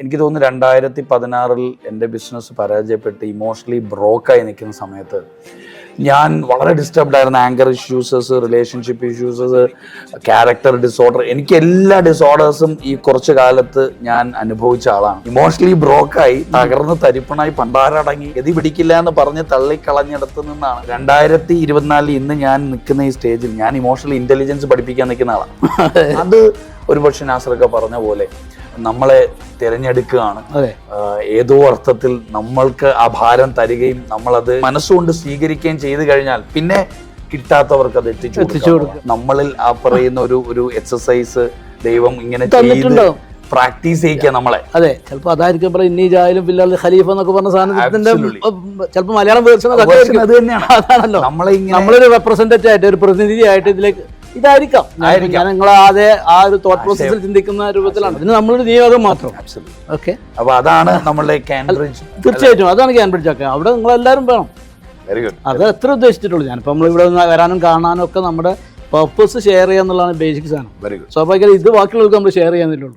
എനിക്ക് തോന്നുന്നു രണ്ടായിരത്തി പതിനാറിൽ എന്റെ ബിസിനസ് പരാജയപ്പെട്ട് ഇമോഷണലി ബ്രോക്കായി നിൽക്കുന്ന സമയത്ത് ഞാൻ വളരെ ഡിസ്റ്റർബ്ഡ് ആയിരുന്നു. Anger issues relationship issues character disorder എനിക്ക് എല്ലാ ഡിസോർഡേഴ്സും ഈ കുറച്ച് കാലത്ത് ഞാൻ അനുഭവിച്ച ആളാണ്. ഇമോഷണലി ബ്രോക്കായി തകർന്ന് തരിപ്പണായി പണ്ടാരടങ്ങി ഗതി പിടിക്കില്ല എന്ന് പറഞ്ഞ് തള്ളിക്കളഞ്ഞിടത്ത് നിന്നാണ്. രണ്ടായിരത്തി ഇരുപത്തിനാലിൽ ഇന്ന് ഞാൻ നിൽക്കുന്ന ഈ സ്റ്റേജിൽ ഞാൻ ഇമോഷണൽ ഇന്റലിജൻസ് പഠിപ്പിക്കാൻ നിൽക്കുന്ന ആളാണ്. അത് ഒരുപക്ഷെ നാസറൊക്കെ പറഞ്ഞ പോലെ. നമ്മളെ തിരഞ്ഞെടുക്കുകയാണ്. ഏതോ അർത്ഥത്തിൽ നമ്മൾക്ക് ആ ഭാരം തരികയും നമ്മളത് മനസ്സുകൊണ്ട് സ്വീകരിക്കുകയും ചെയ്തു കഴിഞ്ഞാൽ പിന്നെ കിട്ടാത്തവർക്ക് അത് എത്തിച്ചു. നമ്മളിൽ ആ പറയുന്ന ഒരു ഒരു എക്സസൈസ് ദൈവം ഇങ്ങനെ പ്രാക്ടീസ് ചെയ്യിക്കുക നമ്മളെ. അതെ ചിലപ്പോ അതായിരിക്കും പറയും ഇന്നീ ജായാലും ബില്ലാൽ ഖലീഫ എന്നൊക്കെ പറഞ്ഞ സാധനത്തിന്റെ ചിലപ്പോൾ ചിലപ്പോ മലയാളം വേർഷൻ അത് തന്നെയാണ്. അതാണല്ലോ. നമ്മളെ നമ്മളൊരു റെപ്രസെന്റേറ്റീവ് ആയിട്ട് ഒരു പ്രതിനിധിയായിട്ട് ഇതിലേക്ക് ഇതായിരിക്കാം. ആയിരിക്കാം. നിങ്ങൾ ആദ്യ ആ ഒരു തോട്ട് പ്രോസസ്സിൽ ചിന്തിക്കുന്ന രൂപത്തിലാണ്. പിന്നെ നമ്മളൊരു നിയോഗം മാത്രം. ഓക്കെ അപ്പൊ അതാണ് നമ്മളുടെ കാൻബ്രിഡ്ജ് തീർച്ചയായിട്ടും. അതാണ് ക്യാൻബ്രിഡ്ജ് ഒക്കെ. അവിടെ നിങ്ങൾ എല്ലാവരും വേണം. വെരി ഗുഡ് അത് എത്ര ഉദ്ദേശിച്ചിട്ടുള്ളൂ. ഞാനിപ്പോൾ നമ്മൾ ഇവിടെ വരാനും കാണാനും ഒക്കെ നമ്മുടെ പർപ്പസ് ഷെയർ ചെയ്യുക എന്നുള്ളതാണ് ബേസിക് സാധനം. വെരി ഗുഡ് സ്വാഭാവികമായും ഇത് ബാക്കിയുള്ളവർക്ക് നമ്മൾ ഷെയർ ചെയ്യാന്നില്ലുള്ളൂ